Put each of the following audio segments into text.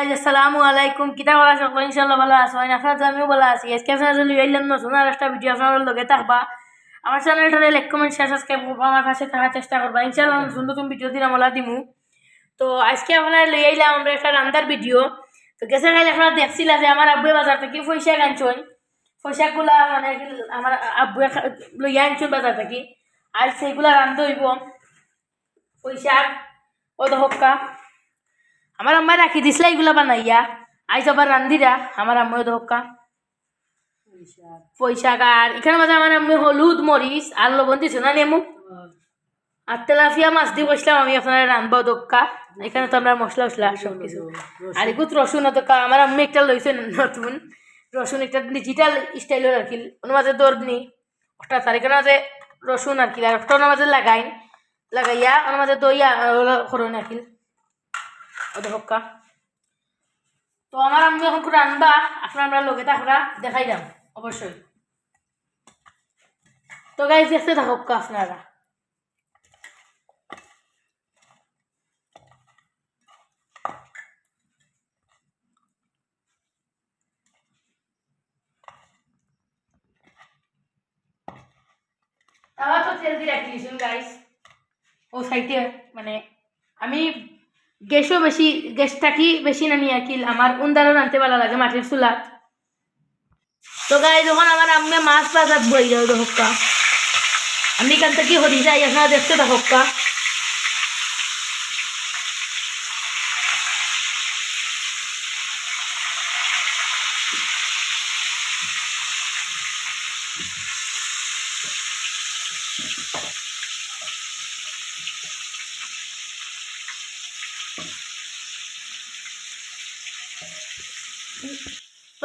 আসসালামু আলাইকুম কিতা বলা সকল ইনশাল্লাহ ভালো আছো। আপনারা তো আমিও ভালো আছি। আজকে আপনারা যদি এলাম নতুন আর একটা ভিডিও আপনারা লগে থাকবা। আমার চ্যানেলটারে লাইক কমেন্ট শেয়ার সাবস্ক্রাইব আমার কাছে থাকার চেষ্টা করবা। ইনশাল্লাহ নতুন নতুন ভিডিও দিন আমলা দিমু। তো আজকে আপনারা লই আইলাম আমরা একটা রান্দার ভিডিও। তো গেছে খাইলে আপনারা দেখছিলা যে আমার আব্বুয়ে বাজার থেকে পয়সা আনছেন। পয়সাগুলা মানে আমার আব্বুয়ে খা- লইয়া আনছেন বাজার থেকে। আর সেইগুলা রান্ধ হইব। পয়সা ও দহকা আমার আম্মা রাখি দিছিল, এইগুলা বানাইয়া। আইস আবার রান্ধিরা আমার আম্মা দহকা পয়সা আর এখানে মাঝে আমার আম্মা হলুদ মরিচ আর লবণ দিছো না নেমু। আর তেলাফিয়া মাছ দিয়ে বসলাম, আমি আপনার রানবো দক্কা। এখানে তো আমরা মশলা মশলা সব কিছু। আর এগুলো রসুন দক্কা আমার আম্মা একটা লইছে নতুন। রসুন একটা ডিজিটাল স্টাইলের আর কি ওর মাঝে দৌড় নি। ওটা তারিখের মাঝে রসুন আর কি আর ওটার মাঝে লাগাই লাগাইয়া ওর মাঝে দইয়া করুন আর তো আমার আম্মু এখন করে আনবা আপনার আমরা থাকরা দেখাই যাম অবশ্যই। তো গাইজ দেখতে থাকুক আপনারা। তেল দিয়ে রাখি গাইস ও মানে আমি গ্যাসও বেশি গ্যাসটা কি বেশি নামি আর কি আমার উন্দারও রানতে ভালো লাগে মাটির চুলাত। তো গাই যখন আমার আম্মে মাছ পাজাত বই যাও দেখা আমি কান থেকে হরি যাই আপনারা দেখতে হক্কা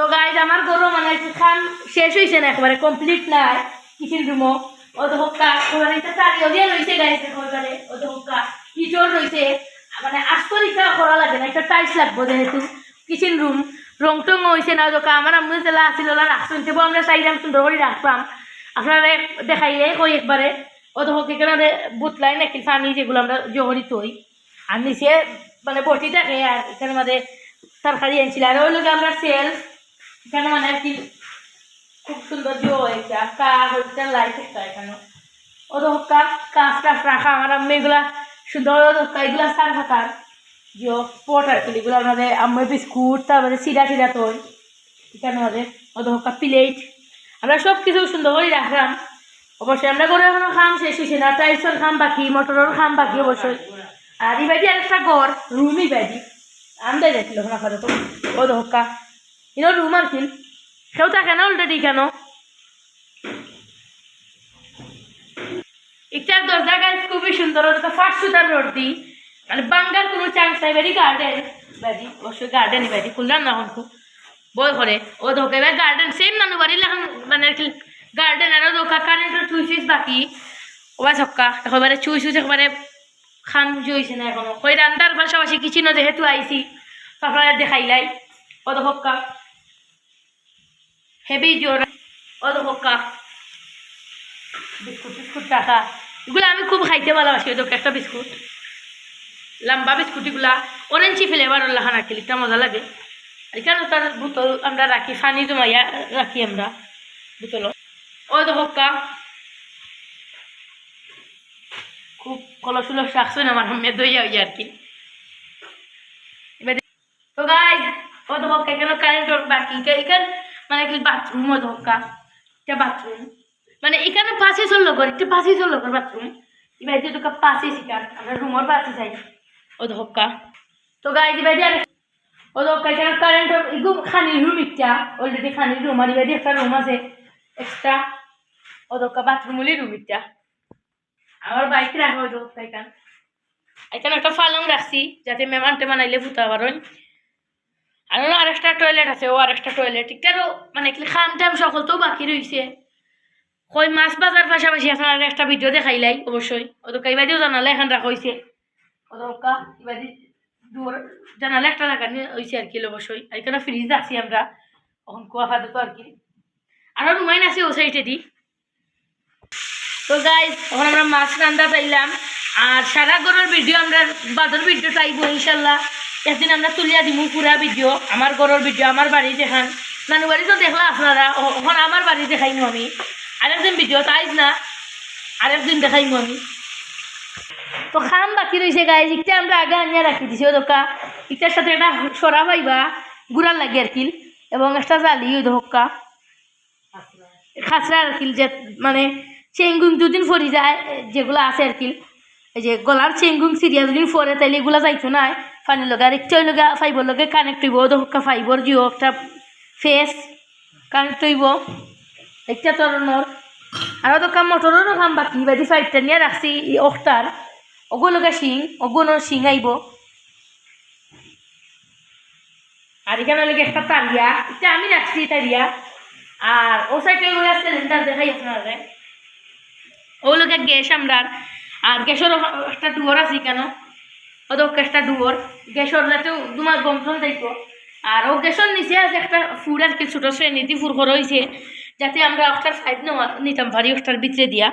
তো গাইজ আমার গরু মানে খান শেষ হয়েছে না, একবারে কমপ্লিট নাই। কিচেন রুমও ও তো হক্কা একটা চারিও দিয়ে রয়েছে গাইজ একেবারে। ও তো হক্কা ইটর রয়েছে মানে আস্তরিকা করা লাগে না, একটা টাইলস লাগবো যেহেতু। কিচেন রুম রং টং হয়েছে না দোকা আমার আম্মু জেলা আসছিল ওলা রাখছেন তেবো আমরা চাইলাম সুন্দর করে রাখতাম। আপনারা দেখাইলে, কই একবারে। ও তো হোক এখানে বুতলাই নাকি পানি যেগুলো আমরা জহরি তৈ আর নিচে মানে বটি থাকে আর এখানে মাঝে তরকারি আনছিল আর ওই লোক আমরা সেল এখানে মানে আর কি খুব সুন্দর জিও হয়েছে। আর কা হচ্ছে লাইট একটা এখানে। ও তো কাজ কাজ টাজ রাখা আমার আম্মা এগুলা সুন্দর এগুলা সার থাকার জিও পট আর কি, এগুলো আমাদের আম্মার বিস্কুট, তারপরে সিরা টিরা তোল। এখানে আমাদের ও তো প্লেট আমরা সব কিছু সুন্দর করে রাখলাম। অবশ্যই আমরা করে এখনও খাম শেষ হয়েছে না টাইলসের খাম বাকি, মটরের খাম বাকি অবশ্যই। আর ইবাদি আরেকটা ঘর, রুম ইবাদি। আমদাই যাচ্ছিল ওখানে আপাতত ও ইনো রুম আর কি কেউ থাকে না অলরেডি কেন ইচ্ছার দরজা গাছ খুবই সুন্দর ওটা ফার্স্ট সুতার রোড দি মানে বাঙ্গার কোনো চান্স নাই বেরি গার্ডেন বাড়ি অবশ্যই গার্ডেন বাড়ি খুললাম না এখন বই করে ও ধোকে এবার গার্ডেন সেম মানুষ বাড়ি এখন মানে গার্ডেন আরও ধোকা কারেন্টের চুই সুইচ বাকি ওবা ছক্কা একেবারে চুই সুইচ একেবারে খাম জইছে না এখনও ওই রান্দার পাশাপাশি কিচেনও যেহেতু আইছি তো আপনারা দেখাইলাই অত হক্কা হেভি জোর হক্কা বিস্কুট বিস্কুট রাখা। এগুলো আমি খুব খাইতে ভালোবাসি, ওই একটা বিস্কুট। লম্বা বিস্কুট এগুলা অরেঞ্জি ফ্লেভার লাখান রাখি একটা মজা লাগে। আর এখানে তার বোতল আমরা রাখি পানি জমাইয়া রাখি আমরা বোতল। ওই তো হক্কা খুব কলসুলস রাখছেন আমার মেয়ে, দইয়া হইয়া আর কি। তো গাই ও হক্কা এখানে কারেন্ট বাকি। এখানে মানে কি বাথরুম ও হক্কা এটা বাথরুম মানে এখানে পাশে চলল ঘর, একটু পাশে চলল ঘর বাথরুম এবার যে তোকে পাশে শিকার, আমরা রুমের পাশে যাই ও হক্কা তো গাই দিবাই দিয়ে ও হক্কা এখানে কারেন্ট এগুলো খানির রুম একটা। অলরেডি খানির রুম আর এবার একটা রুম আছে এক্সট্রা ও তো বাথরুমলি রুম একটা। আমার বাইক রাখা হইতো এখান এখানে একটা ফালং রাখছি, যাতে মেমান টেমান আইলে ভুতা পারেন আর আর একটা টয়লেট আছে ও আর একটা টয়লেট এটারও মানে কি খাম টাম সকল তো বাকি রয়েছে কই মাছ বাজার পাশাপাশি আপনার একটা ভিডিও দেখাইলাই অবশ্যই ও তো কাইবাদিও জানালে এখান রাখা হয়েছে ও তো কা ইবাদি দূর জানালে একটা রাখা হয়েছে আর কি অবশ্যই আর এখানে ফ্রিজ রাখছি আমরা। এখন কুয়া ফাতে আর কি। আরও রুমাইন আছে ও সাইডে দি তো গাইজ এখন আমরা মাছ রান্না পাইলাম। আর সারা গরুর ভিডিও আমরা বাদর ভিডিও চাইব ইনশাল্লাহ। একদিন আমরা তুলিয়া দিমু পুরা ভিডিও আমার ঘরের ভিডিও আমার বাড়ি দেখান নানু বাড়ি তো দেখলা আপনারা ওখানে আমার বাড়ি দেখাইমু আমি। আরেকদিন ভিডিও তাইজ না আরেকদিন দেখাইমু আমি। তো খাম বাকি রয়েছে গায়ে ইটা আমরা আগে আনিয়া রাখি দিছি ও দোকা। ইটার সাথে একটা সরা পাইবা গুড়ার লাগে আর কি এবং একটা জালি ওই দোকা খাসরা আর কি যে মানে চেঙ্গুম দুদিন ফরি যায় যেগুলো আছে আর কি এই যে গলার চেঙ্গুম সিরিয়া দুদিন ফরে তাইলে এগুলো যাইতো না ফানি লগা একটা লগা ফাইবর লগে কানেক্ট হইব দোকা ফাইবর জিও একটা ফেস কানেক্ট হইব একটা ধরনের আর দোকা মোটরেরও কাম বাকি বাদি ফাইভটা নিয়ে রাখছি ই অখটার অগো লগা শিং অগুনোর শিং আইব আর এখানে লাগে একটা তারিয়া এটা আমি রাখছি তারিয়া আর ও সাইডে ওগুলো সিলিন্ডার দেখাই আপনারা ওগুলোকে গ্যাস আমরা আর গ্যাসের একটা ডুয়োর আছে কেন ওদের একটা ডুয়োর গ্যাসের যাতে গম টম যাইতো আর ও গ্যাসের নিচে আছে একটা ফুড আর কি ছোটো শ্রেণীতি ফুর করা হয়েছে যাতে আমরা একটার সাইড নেওয়া নিতাম পারি একটার ভিতরে দিয়া।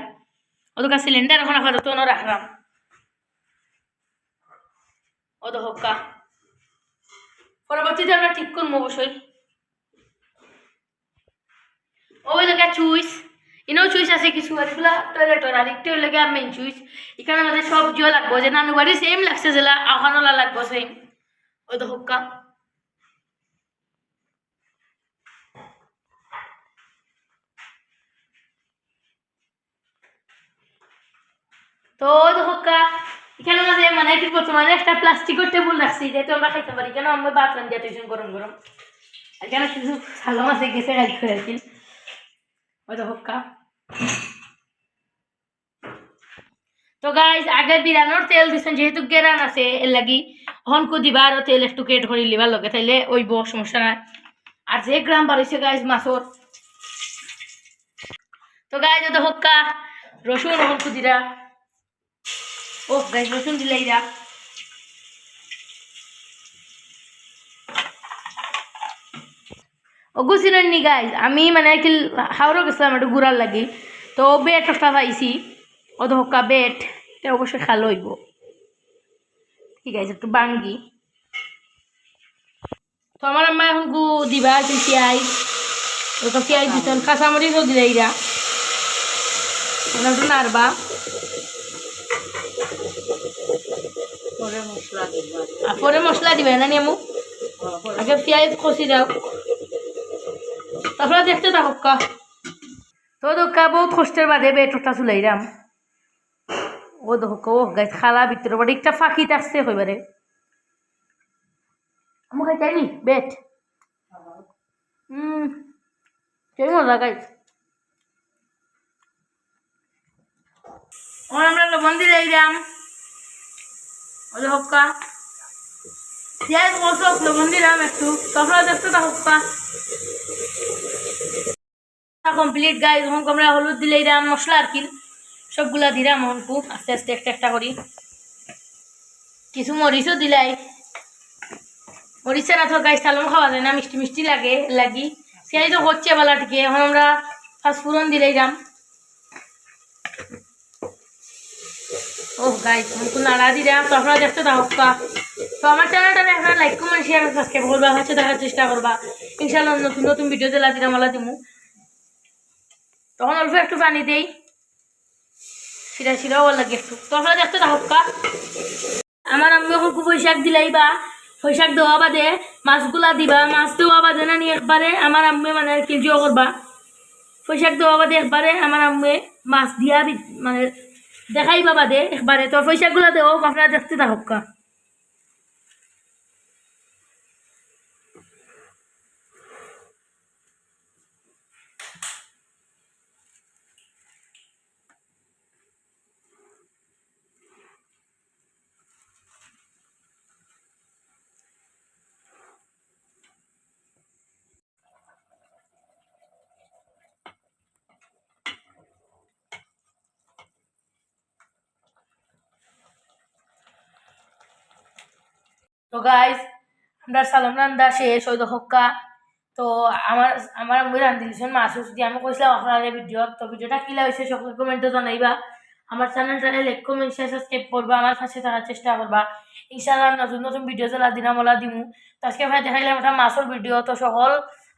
ওদের সিলিন্ডার এখন আপাতত অন্য রাখলাম ওদের হক্কা পরবর্তীতে আমরা ঠিক করব অবশ্যই ওই লোক চুইস ইনো চুইস আছে কিছু আর এগুলা টয়লেটর আর একটু লাগে মেন চুইস। এখানে আমাদের সব জিও লাগবো, যে নানু বাড়ি সেম লাগছে যেলা, আহানোলা লাগবো সেম ওই তো হুক্কা তো হুক্কা এখানে আমাদের মানে কি বর্তমানে একটা প্লাস্টিকের টেবিল রাখছি, যেহেতু আমরা খাইতে পারি। কেন আমরা ভাত রান্ধিয়া তুই গরম গরম। আর কেন কিছু সালো মাছে গেছে রাখতে আর তো হুক্কা তো গাইজ আগে বিরানোর তেল দিছেন, যেহেতু গেরান আছে এর লাগি হনকু দিবা আরও তেল একটু কেট করে লিবার লগে, তাইলে ওই বউ সমস্যা নাই। আর যে গ্রাম বাড়িছে গাইজ মাছর তো গাইজ ওটা হক্কা রসুন হনকু দিরা ও গাইজ রসুন দিলে ইরা ও গুছিলেন নি গাইজ আমি মানে কি হাওড়ও গেছিলাম একটু ঘুরার লাগি তো বেট একটা পাইছি ও ধোকা বেট এটা অবশ্যই খালো হইব ঠিক আছে একটু বাঙ্গি তো আমার আম্মা এখন গু দিবা একটু পিঁয়াজ ওটা পিঁয়াজ দিতেন কাঁচামরিচও দিলে ইরা ওটা একটু নাড়বা পরে মশলা দিবা পরে মশলা দিবে না নিয়মু আগে পেঁয়াজ কষি দাও তারপরে দেখতে থাকো কা। তো দোকা বহুত কষ্টের বাদে বেটটা চুলাইরাম ও দেখো ও গাছ খালা ভিতরে বাড়ি একটা ফাঁকি থাকছে কইবারে আমি খাইতাই নি বেট হুম সেই মজা গাইছ। আমরা লবণ দিয়ে দিলাম ওলে হক্কা Ja ik was একটু। nog een dira কমপ্লিট গাই হোম আমরা হলুদ দিলে দিলাম মশলা আর কি। সবগুলা দিলাম হনকু আস্তে আস্তে একটা একটা করি। কিছু মরিচও দিলাই। মরিচের রাত গাইজ খাওয়া যায় না, মিষ্টি মিষ্টি লাগে, লাগি। সেই তো করছে হচ্ছে বেলাটিকে এখন আমরা ফার্স্ট ফুরন দাম দিলাম গাই গাইজ নাড়া দিলাম তোমরা দেখতে থাকবা তো আমার চ্যানেলটা আপনারা লাইক কমেন্ট শেয়ার সাবস্ক্রাইব করবা, হচ্ছে দেখার চেষ্টা করবা। ইনশাআল্লাহ নতুন নতুন ভিডিও দিলা দিলাম আলা দিমু তখন অল্প একটু পানি দেই। সিরা সিরাও লাগে একটু। তো দেখতে থাকা আমার আমি এখন পয়সাক দিলাই বা পয়সাক দেওয়া বাদে মাছগুলা দিবা। মাছ দেওয়া বাদে না নিয়ে একবারে আমার আম্মে মানে আর কি জিও করবা। পয়সাক দেওয়া বাদে একবারে আমার আম্মে মাছ দিয়া মানে দেখাইবা বাদে একবারে। তোর পয়সাগুলো দেও আপনারা দেখতে থাকুক তো গাইজ আমরা সালাম রান্দা শেষ ওই হক্কা। তো আমার আমার আমি রান্ধি দিয়েছেন মাছ দিয়ে আমি কৈছিলাম আপনার ভিডিও তো ভিডিওটা কিলা হয়েছে সকলে কমেন্টে জানাইবা। আমার চ্যানেলটারে লাইক কমেন্ট শেয়ার সাবস্ক্রাইব করবা, আমার পাশে থাকার চেষ্টা করবা। ইনশাআল্লাহ নতুন নতুন ভিডিও জ্বালা দিনামলা দিমু। তো আজকে ভাই দেখাইলাম একটা মাসুর ভিডিও তো সকল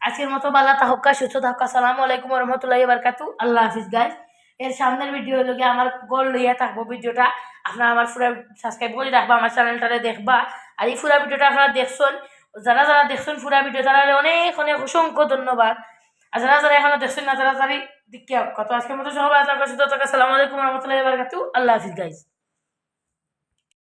আজকের মতো বালা তাহক্কা সুস্থ থাকা সালামু আলাইকুম রহমতুল্লাহি বারকাতু। আল্লাহ হাফিজ গাইজ এর সামনের ভিডিও হলো গিয়ে আমার গোল লইয়া থাকব ভিডিওটা আপনারা আমার ফুরা সাবস্ক্রাইব করে রাখবা, আমার চ্যানেলটারে দেখবা। আর এই ফুরা ভিডিওটা আপনারা দেখছেন, যারা যারা দেখছেন ফুরা ভিডিও তারা অনেক অনেক অসংখ্য ধন্যবাদ। আর যারা যারা এখনও দেখছেন না, তারা তারই দিকে কত আজকের মতো সবাই আপনার কাছে আলাইকুম রহমতুল্লাহি আল্লাহ হাফিজ গাইজ